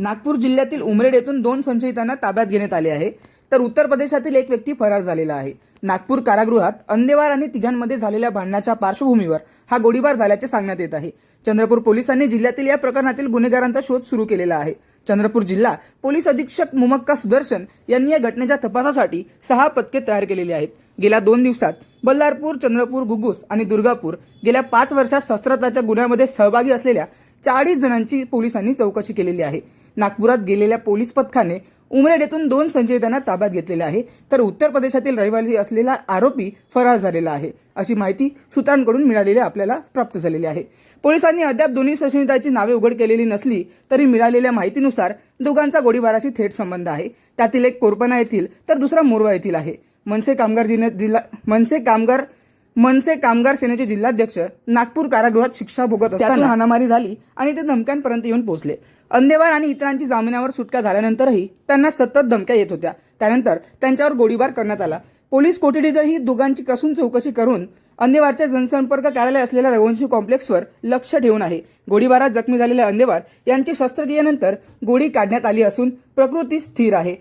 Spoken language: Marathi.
नागपूर जिल्ह्यातील उमरेड येथून दोन संशयितांना ताब्यात घेण्यात आले आहे. तर उत्तर प्रदेशातील एक व्यक्ती फरार झालेला आहे. नागपूर कारागृहात अंदेवार आणि तिघांमध्ये झालेल्या भांडणाच्या पार्श्वभूमीवर हा गोळीबार झाल्याचे सांगण्यात येत आहे. चंद्रपूर पोलिसांनी जिल्ह्यातील या प्रकरणातील गुन्हेगारांचा शोध सुरू केलेला आहे. चंद्रपूर जिल्हा पोलीस अधीक्षक मुमक्का सुदर्शन यांनी या घटनेच्या तपासासाठी सहा पथके तयार केलेली आहेत. गेल्या दोन दिवसात बल्लारपूर चंद्रपूर घुगूस आणि दुर्गापूर गेल्या पाच वर्षात शस्त्रताच्या गुन्ह्यामध्ये सहभागी असलेल्या चाळीस जणांची पोलिसांनी चौकशी केलेली आहे. नागपुरात गेलेल्या पोलीस पथकाने उमरेड येथून दोन संशयितांना ताब्यात घेतलेले आहे. तर उत्तर प्रदेशातील रहिवासी असलेला आरोपी फरार झालेला आहे. अशी माहिती सूत्रांकडून मिळालेली आपल्याला प्राप्त झालेली आहे. पोलिसांनी अद्याप दोन्ही संशयितांची नावे उघड केलेली नसली तरी मिळालेल्या माहितीनुसार दोघांचा गोळीबाराशी थेट संबंध आहे. त्यातील एक कोरपना येथील तर दुसरा मोरवा येथील आहे. मनसे कामगार जिल्हा मनसे कामगार मनसे कामगार सेनेचे जिल्हाध्यक्ष नागपूर कारागृहात शिक्षा भोगत असताना हाणामारी झाली आणि ते धमक्यांपर्यंत येऊन पोहोचले. अंदेवार आणि इतरांची जामिनावर सुटका झाल्यानंतरही त्यांना सतत धमक्या येत होत्या. त्यानंतर त्यांच्यावर गोळीबार करण्यात आला. पोलीस कोठडीतही दोघांची कसून चौकशी करून अंदेवारच्या जनसंपर्क कार्यालय असलेल्या रघुवंशी कॉम्प्लेक्सवर लक्ष ठेवून आहे. गोळीबारात जखमी झालेल्या अंदेवार यांची शस्त्रक्रियेनंतर गोळी काढण्यात आली असून प्रकृती स्थिर आहे.